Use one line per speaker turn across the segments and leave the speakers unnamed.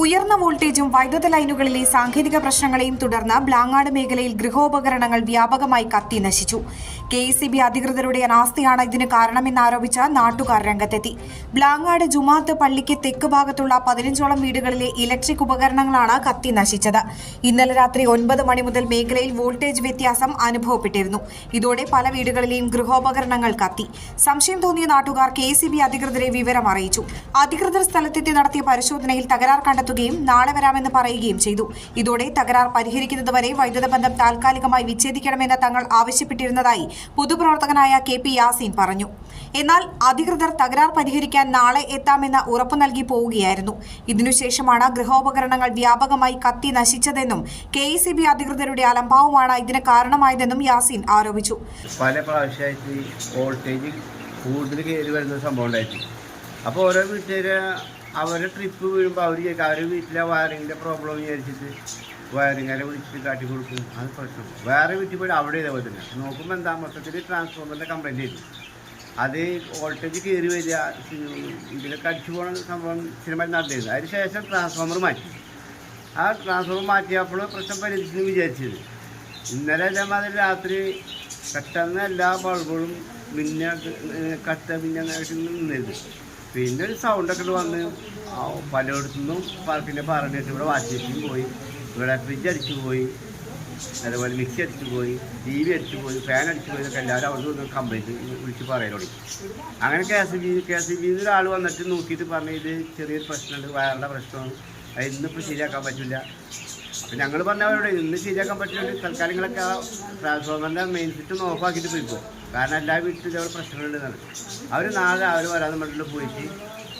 ഉയർന്ന വോൾട്ടേജും വൈദ്യുത ലൈനുകളിലെ സാങ്കേതിക പ്രശ്നങ്ങളെയും തുടർന്ന് ബ്ലാങ്ങാട് മേഖലയിൽ ഗൃഹോപകരണങ്ങൾ വ്യാപകമായി കത്തി നശിച്ചു. കെ എസ് ബി അധികൃതരുടെ അനാസ്ഥയാണ് ഇതിന് കാരണമെന്നാരോപിച്ച് നാട്ടുകാർ രംഗത്തെത്തി. ബ്ലാങ്ങാട് ജുമാത്ത് പള്ളിക്ക് തെക്ക് ഭാഗത്തുള്ള പതിനഞ്ചോളം വീടുകളിലെ ഇലക്ട്രിക് ഉപകരണങ്ങളാണ് കത്തി നശിച്ചത്. ഇന്നലെ രാത്രി ഒൻപത് മണി മുതൽ മേഖലയിൽ വോൾട്ടേജ് വ്യത്യാസം അനുഭവപ്പെട്ടിരുന്നു. ഇതോടെ പല വീടുകളിലെയും ഗൃഹോപകരണങ്ങൾ കത്തി. സംശയം തോന്നിയ നാട്ടുകാർ കെ അധികൃതരെ വിവരം അറിയിച്ചു. അധികൃതർ സ്ഥലത്തെത്തി നടത്തിയ പരിശോധനയിൽ തകരാർ കണ്ടെത്തുകയും നാളെ വരാമെന്ന് പറയുകയും ചെയ്തു. ഇതോടെ തകരാർ പരിഹരിക്കുന്നതുവരെ വൈദ്യുത ബന്ധം താൽക്കാലികമായി വിച്ഛേദിക്കണമെന്ന് തങ്ങൾ ആവശ്യപ്പെട്ടിരുന്നതായി പൊതുപ്രവർത്തകനായ കെ പി യാസീൻ പറഞ്ഞു. എന്നാൽ അധികൃതർ തകരാർ പരിഹരിക്കാൻ നാളെ എത്താമെന്ന് ഉറപ്പു നൽകി പോവുകയായിരുന്നു. ഇതിനുശേഷമാണ് ഗൃഹോപകരണങ്ങൾ വ്യാപകമായി കത്തി നശിച്ചതെന്നും കെ അധികൃതരുടെ അലംഭാവമാണ് ഇതിന് കാരണമായതെന്നും യാസീൻ ആരോപിച്ചു.
പല പ്രാവശ്യമായിട്ട് വോൾട്ടേജ് കൂടുതൽ കയറി വരുന്ന സംഭവം ഉണ്ടായിരുന്നു അപ്പോൾ ഓരോ വീട്ടുകാർ അവരെ ട്രിപ്പ് വീഴുമ്പോൾ അവർ ചോദിക്കും അവരുടെ വീട്ടിലെ വയറിങ്ങിന്റെ പ്രോബ്ലം വിചാരിച്ചിട്ട് വയറിങ്ങനെ വിളിച്ചിട്ട് കാട്ടി കൊടുക്കും. അത് പ്രശ്നം. വേറെ വീട്ടിൽ പോയി അവിടെ ഇതേപോലെ തന്നെ. നോക്കുമ്പോൾ എന്താ മൊത്തത്തിൽ ട്രാൻസ്ഫോമറിന്റെ കംപ്ലൈന്റ് ചെയ്തു അത് വോൾട്ടേജ് കയറി വരിക ഇതിലൊക്കെ അടിച്ചു പോകുന്ന സംഭവം സ്ഥിരമായിട്ട് നടന്നിരുന്നു. അതിന് ശേഷം ട്രാൻസ്ഫോമർ മാറ്റി. ആ ട്രാൻസ്ഫോമർ മാറ്റിയപ്പോൾ പ്രശ്നം പരിഹരിച്ചെന്ന് വിചാരിച്ചത്. ഇന്നലെ ഇതേമാതിരി രാത്രി പെട്ടെന്ന് എല്ലാ ബൾബുകളും മിന്ന കട്ട മിന്നെ നിന്നിരുന്നു. പിന്നെ ഒരു സൗണ്ടൊക്കെ വന്ന് പലയിടത്തുനിന്നും പിന്നെ പറഞ്ഞിട്ട് ഇവിടെ വാഷിംഗ് മെഷീൻ പോയി ഇവിടെ ഫ്രിഡ്ജ് അടിച്ചു പോയി അതുപോലെ മിക്സി അടിച്ചു പോയി ടി വി അടിച്ചു പോയി ഫാൻ അടിച്ചു പോയി ഒക്കെ എല്ലാവരും അവിടെ നിന്ന് കംപ്ലൈന്റ് വിളിച്ച് പറയാൻ തുടങ്ങി. അങ്ങനെ K S B K S ബിയിൽ ഒരാൾ വന്നിട്ട് നോക്കിയിട്ട് പറഞ്ഞു ഇത് ചെറിയൊരു പ്രശ്നമുണ്ട് വയറിന്റെ പ്രശ്നമാണ് അത് ഇന്നിപ്പോൾ ശരിയാക്കാൻ പറ്റില്ല അപ്പം ഞങ്ങൾ പറഞ്ഞവരോട് ഇന്ന് ശരിയാക്കാൻ പറ്റില്ല തൽക്കാലങ്ങളൊക്കെ ആ ട്രാൻസ്ഫോമറിന്റെ മെയിൻ സ്വിച്ച് ഒന്ന് ഓഫാക്കിയിട്ട് പോയിക്കോ. കാരണം എല്ലാ വീട്ടിലും അവർ പ്രശ്നങ്ങളുണ്ടെന്നാണ്. അവർ നാളെ അവർ വരാതെ മറ്റുള്ള പോയിട്ട്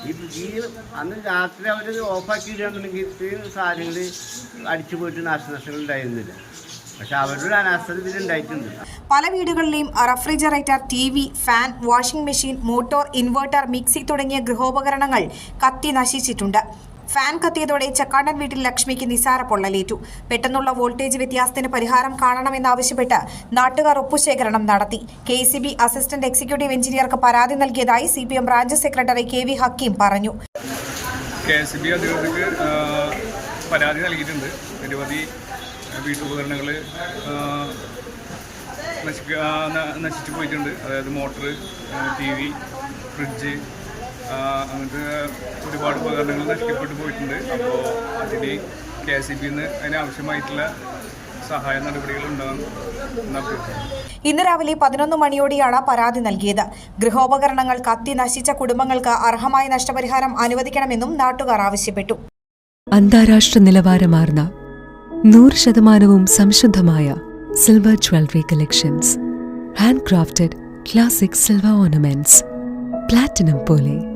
ഈ ഈ അന്ന് രാത്രി അവർ ഓഫാക്കിയിട്ടാണെന്നുണ്ടെങ്കിൽ ഇത്രയും സാധനങ്ങൾ അടിച്ചു പോയിട്ട് നാശനഷ്ടങ്ങൾ ഉണ്ടായിരുന്നില്ല. പക്ഷെ അവരുടെ ഒരു അനാസ്ഥ ഇതിലുണ്ടായിട്ടുണ്ട്
പല വീടുകളിലെയും refrigerator T V fan washing machine motor inverter mixie തുടങ്ങിയ ഗൃഹോപകരണങ്ങൾ കത്തി നശിച്ചിട്ടുണ്ട്. ഫാൻ കത്തിയതോടെ ചക്കാടൻ വീട്ടിൽ ലക്ഷ്മിക്ക് നിസാര പൊള്ളലേറ്റു. പെട്ടെന്നുള്ള വോൾട്ടേജ് വ്യത്യാസത്തിന് പരിഹാരം കാണണമെന്നാവശ്യപ്പെട്ട് നാട്ടുകാർ ഒപ്പുശേഖരണം നടത്തി. K C B assistant executive എഞ്ചിനീയർക്ക് പരാതി നൽകിയതായി C P M branch secretary K V Hakeem പറഞ്ഞു.
കെ അധികൃതർക്ക് പരാതി നൽകിയിട്ടുണ്ട്. നിരവധി വീട്ടുപകരണങ്ങൾ നശിച്ചു പോയിട്ടുണ്ട്. അതായത് മോട്ടർ ടി വി ഫ്രിഡ്ജ് അങ്ങനത്തെ ഒരുപാട് ഉപകരണങ്ങൾ നഷ്ടപ്പെട്ടു പോയിട്ടുണ്ട്. അപ്പോൾ അതിന് കെ എസ് ഇ ബിന്ന് അതിനാവശ്യമായിട്ടുള്ള സഹായ നടപടികൾ
ഇന്ന് രാവിലെ പതിനൊന്ന് മണിയോടെയാണ് പരാതി നൽകിയത്. ഗൃഹോപകരണങ്ങൾ കത്തി നശിച്ച കുടുംബങ്ങൾക്ക് അർഹമായ നഷ്ടപരിഹാരം അനുവദിക്കണമെന്നും നാട്ടുകാർ ആവശ്യപ്പെട്ടു.
അന്താരാഷ്ട്ര നിലവാരമാർന്ന നൂറ് ശതമാനവും സംശുദ്ധമായ silver jewellery collections. Hand crafted classic silver ornaments. Platinum പോലെ